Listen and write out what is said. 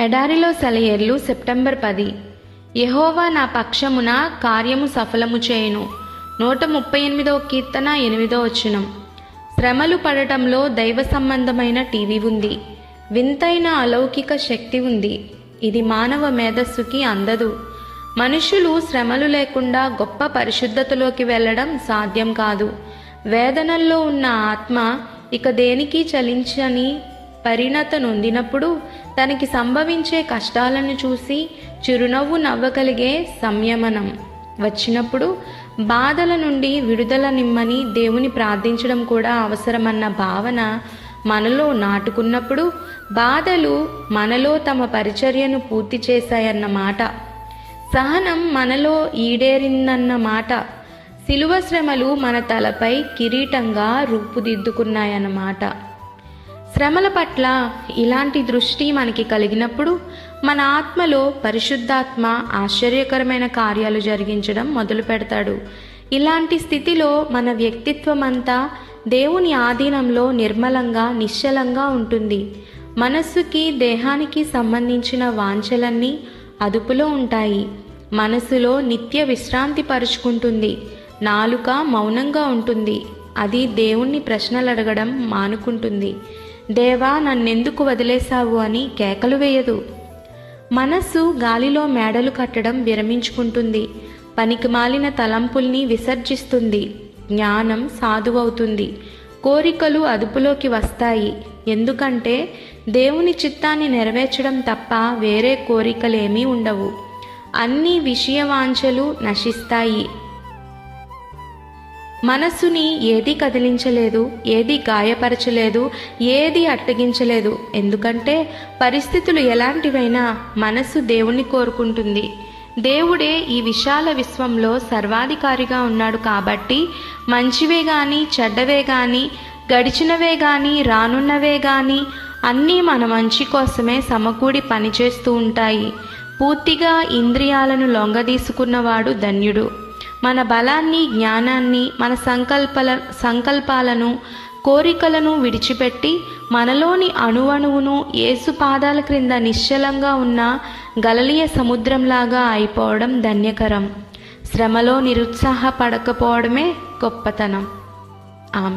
ఎడారిలో సెలయేర్లు సెప్టెంబర్ పది. యహోవా నా పక్షమున కార్యము సఫలము చేయును. నూట ముప్పై ఎనిమిదవ కీర్తన ఎనిమిదో వచనం. శ్రమలు పడటంలో దైవ సంబంధమైన టీవీ ఉంది. వింతైన అలౌకిక శక్తి ఉంది. ఇది మానవ మేధస్సుకి అందదు. మనుషులు శ్రమలు లేకుండా గొప్ప పరిశుద్ధతలోకి వెళ్ళడం సాధ్యం కాదు. వేదనల్లో ఉన్న ఆత్మ ఇక దేనికి చలించని పరిణత నొందినప్పుడు తనకి సంభవించే కష్టాలను చూసి చిరునవ్వు నవ్వగలిగే సంయమనం. వచ్చినప్పుడు బాధల నుండి విడుదల నిమ్మని దేవుని ప్రార్థించడం కూడా అవసరమన్న భావన మనలో నాటుకున్నప్పుడు బాధలు మనలో తమ పరిచర్యను పూర్తి చేశాయన్న మాట. సహనం మనలో ఈడేరిందన్న మాట. శిలువ శ్రమలు మన తలపై కిరీటంగా రూపుదిద్దుకున్నాయన్నమాట శ్రమల పట్ల ఇలాంటి దృష్టి మనకి కలిగినప్పుడు మన ఆత్మలో పరిశుద్ధాత్మ ఆశ్చర్యకరమైన కార్యాలు జరిగించడం మొదలు పెడతాడు. ఇలాంటి స్థితిలో మన వ్యక్తిత్వం అంతా దేవుని ఆధీనంలో నిర్మలంగా నిశ్చలంగా ఉంటుంది. మనస్సుకి దేహానికి సంబంధించిన వాంఛలన్నీ అదుపులో ఉంటాయి. మనసులో నిత్య విశ్రాంతి పరుచుకుంటుంది. నాలుక మౌనంగా ఉంటుంది. అది దేవుణ్ణి ప్రశ్నలు అడగడం మానుకుంటుంది. దేవా నన్నెందుకు వదిలేశావు అని కేకలు వేయదు. మనస్సు గాలిలో మేడలు కట్టడం విరమించుకుంటుంది. పనికి మాలిన తలంపుల్ని విసర్జిస్తుంది. జ్ఞానం సాధువవుతుంది. కోరికలు అదుపులోకి వస్తాయి. ఎందుకంటే దేవుని చిత్తాన్ని నెరవేర్చడం తప్ప వేరే కోరికలేమీ ఉండవు. అన్ని విషయవాంఛలు నశిస్తాయి. మనస్సుని ఏది కదిలించలేదు ఏది గాయపరచలేదు ఏది అట్టగించలేదు. ఎందుకంటే పరిస్థితులు ఎలాంటివైనా మనస్సు దేవుణ్ణి కోరుకుంటుంది. దేవుడే ఈ విశాల విశ్వంలో సర్వాధికారిగా ఉన్నాడు కాబట్టి మంచివే గాని చెడ్డవే గాని గడిచినవే గాని రానున్నవే గాని అన్నీ మన మంచి కోసమే సమకూడి పనిచేస్తూ ఉంటాయి. పూర్తిగా ఇంద్రియాలను లొంగదీసుకున్నవాడు ధన్యుడు. మన బలాన్ని జ్ఞానాన్ని మన సంకల్పల సంకల్పాలను కోరికలను విడిచిపెట్టి మనలోని అణువణువును ఏసు పాదాల క్రింద నిశ్చలంగా ఉన్న గలలియ సముద్రంలాగా అయిపోవడం ధన్యకరం. శ్రమలో నిరుత్సాహపడకపోవడమే గొప్పతనం. ఆమె